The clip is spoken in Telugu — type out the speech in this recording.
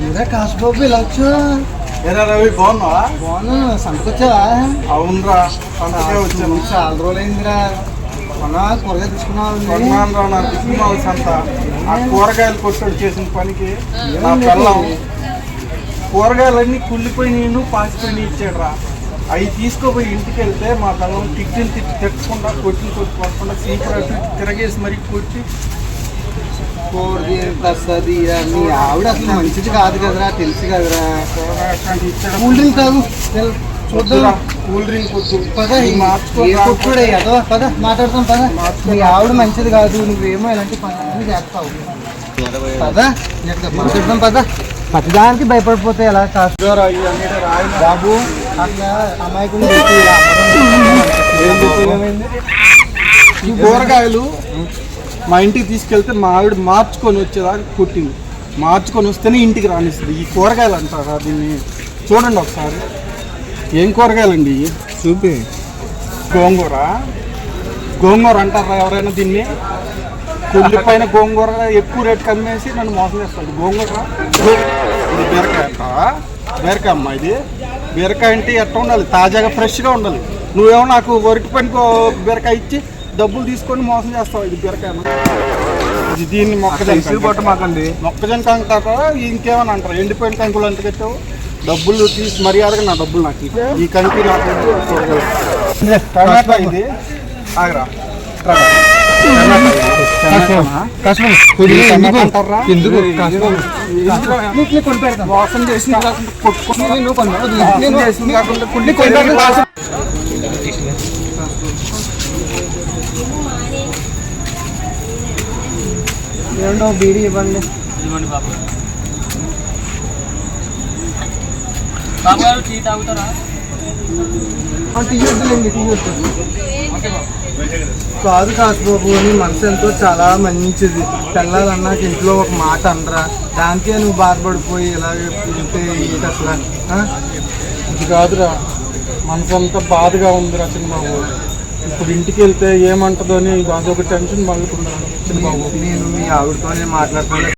మీరే కాసుబాబు ఇలా వచ్చా? ఎరా రవి బాగున్నావా? బాగున్నా సంతకొచ్చావా? అవునరా అందుకే వచ్చాను. చాలా రోజులైందిరా. కొన్నా కూరగాయ తీసుకున్నావు? నా సంత. ఆ కూరగాయలు కొట్టుడు చేసిన పనికి నా పిల్లం కూరగాయలన్నీ కుళ్ళిపోయి నేను పాసిపోయి ఇచ్చాడు రా అవి తీసుకోపోయి ఇంటికి వెళ్తే మా పిల్లం తిట్టిన తిట్టి తిట్టకుండా కొట్టిన కొట్టి కొట్టకుండా సీపర్ అటు ఇటు తిరగేసి మరీ కొట్టి ప్రసాది మీ ఆవిడ అసలు మంచిది కాదు కదరా తెలుసు కదరా. కూల్ డ్రింక్ వద్దురా చూద్దాం. కూల్ డ్రింక్ వద్దు. పద ఇది మార్చుకో ఏ కొట్టుడే అదో పద మాట్లాడతాం పద. మీ ఆవిడ మంచిది కాదు నువ్వేమో ఇలాంటి పనులన్నీ చేస్తావు. పద మాట్లాడదాం పద. ప్రతిదానికి భయపడిపోతే ఎలా కాదు? బాబు ఈ కూరగాయలు మా ఇంటికి తీసుకెళ్తే మా ఆవిడ మార్చుకొని వచ్చేదాకా కుట్టింది. మార్చుకొని వస్తేనే ఇంటికి రానిస్తుంది. ఈ కూరగాయలు అంటారా దీన్ని? చూడండి ఒకసారి. ఏం కూరగాయలండి? చూపి. గోంగూర. గోంగూర అంటారా ఎవరైనా దీన్ని? కుళ్ళిపోయిన గోంగూర ఎక్కువ రేటుకి అమ్మేసి నన్ను మోసం చేస్తాడు. గోంగూర? ఇది బీరకాయ అంటావా బీరకాయ అమ్మా ఇది. బీరకాయ అంటే ఎట్లా ఉండాలి తాజాగా ఫ్రెష్గా ఉండాలి నువ్వేమో నాకు వరికి పనికి బీరకాయ ఇచ్చి డబ్బులు తీసుకొని మోసం చేస్తావు ఇది బీరకాయ. ఇది దీన్ని మొక్కజొన్న కొట్టమాకండి మొక్కజొన్న కంటారా ఇంకేమని అంటారు ఎండిపోయిన కంకులు అంత కట్టావు డబ్బులు తీసి మర్యాదగా నా డబ్బులు నాకు. ఈ కంకి నాకు. టమాటా ఇది ఆగరా టమాటా. మోసం చేసింది కాకుండా కొట్టుకుని బీడీ ఇవ్వండి ఇదిగోండి బాబు. బాబు గారు టీ తాగుతారా తీయొద్దులేండి తీయొద్దు కాదు కాసుబాబు నీ మనసు ఎంతో చాలా మంచిది. పిల్లలన్నా ఇంట్లో ఒక మాట అనరా. దానికే నువ్వు బాధపడిపోయి ఇలాగే ఉంటే ఏంటి అసలు? ఇది కాదురా. మనసంతా బాధగా ఉందిరా చిన్నబాబు. ఇప్పుడు ఇంటికి వెళ్తే ఏమంటుందో అని అదొక టెన్షన్ మళ్ళీ చిన్నబాబు. నేను మీ ఆవిడతోనే మాట్లాడుతాను